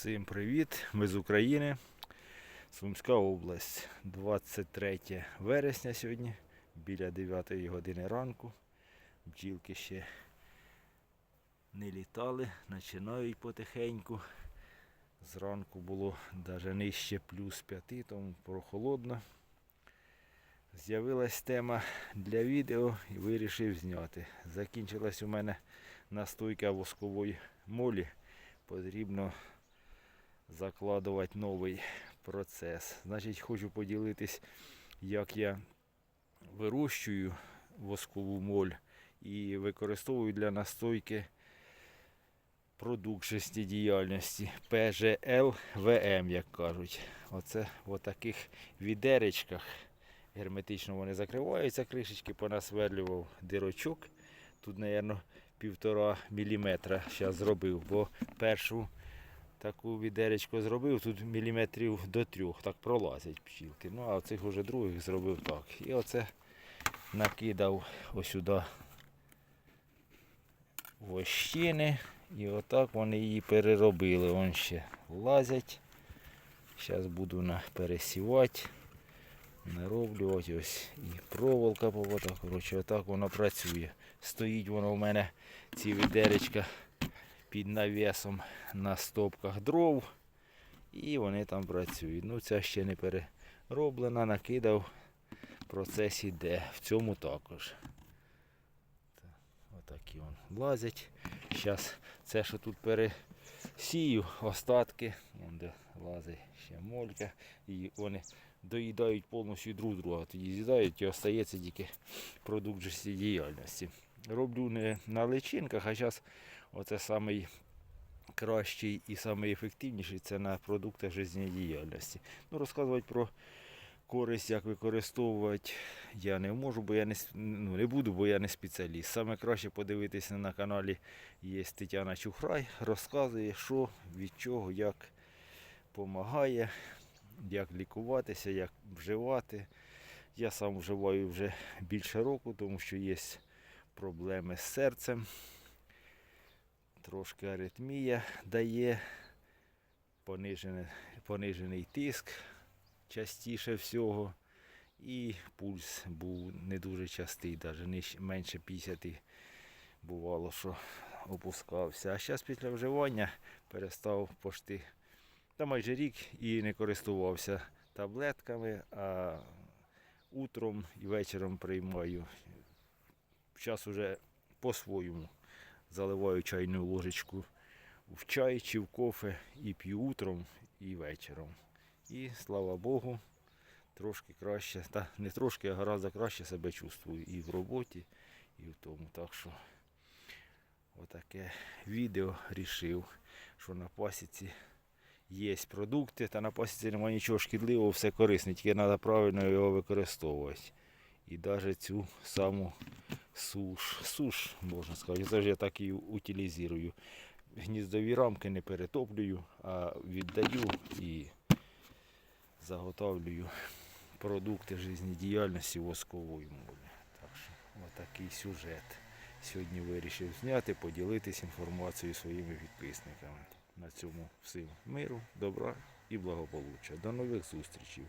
Всім привіт! Ми з України, Сумська область. 23 вересня сьогодні, біля 9 години ранку. Бджілки ще не літали, починають потихеньку. Зранку було навіть нижче плюс 5, тому прохолодно. З'явилась тема для відео і вирішив зняти. Закінчилась у мене настойка воскової молі. Потрібно закладувати новий процес. Значить, хочу поділитись, як я вирощую воскову моль і використовую для настойки продукт життєдіяльності ПЖЛ ВМ, як кажуть. Оце в таких відеречках. Герметично вони закриваються, кришечки понасверлював дирочок. Тут, мабуть, півтора міліметра зараз зробив, бо першу таку відеречку зробив, тут міліметрів до трьох, так пролазять пчілки. Ну, а цих уже других зробив так. І оце накидав ось сюди вощини. І отак вони її переробили. Вон ще лазять. Зараз буду пересівати, нароблювати ось і проволока повода. Коротше, отак воно працює. Стоїть воно в мене ці відеречка під навісом на стопках дров. І вони там працюють. Ну, ця ще не перероблена, накидав. Процес іде. В цьому також. Отакі вон лазять. Зараз це, що тут пересію, остатки, вон де лазить ще молька. І вони доїдають повністю друг друга. Тоді з'їдають і остається тільки продукт життєдіяльності. Роблю не на личинках, а зараз оце самий кращий і найефективніший це на продуктах життєдіяльності. Ну, розказувати про користь, як використовувати я не можу, бо я не, ну, не буду, бо я не спеціаліст. Саме краще подивитися на каналі є Тетяна Чухрай, розказує, що, від чого, як допомагає, як лікуватися, як вживати. Я сам вживаю вже більше року, тому що є проблеми з серцем. Трошки аритмія дає, понижене, понижений тиск частіше всього. І пульс був не дуже частий, навіть менше 50 бувало, що опускався. А зараз після вживання перестав пошти та майже рік і не користувався таблетками, а утром і вечором приймаю. Зараз уже по-своєму заливаю чайну ложечку в чай чи в кофе і п'ю утром і вечором. І слава Богу, трошки краще, та не трошки, а гораздо краще себе чувствую і в роботі, і в тому. Так що отаке відео рішив, що на пасіці є продукти, та на пасіці немає нічого шкідливого, все корисне, тільки треба правильно його використовувати. І навіть цю саму суш, суш, можна сказати, це ж я так і утилізую. Гніздові рамки не перетоплюю, а віддаю і заготовлюю продукти життєдіяльності воскової молі. Так що отакий сюжет. Сьогодні вирішив зняти, поділитися інформацією своїми підписниками. На цьому всім миру, добра і благополуччя. До нових зустрічей.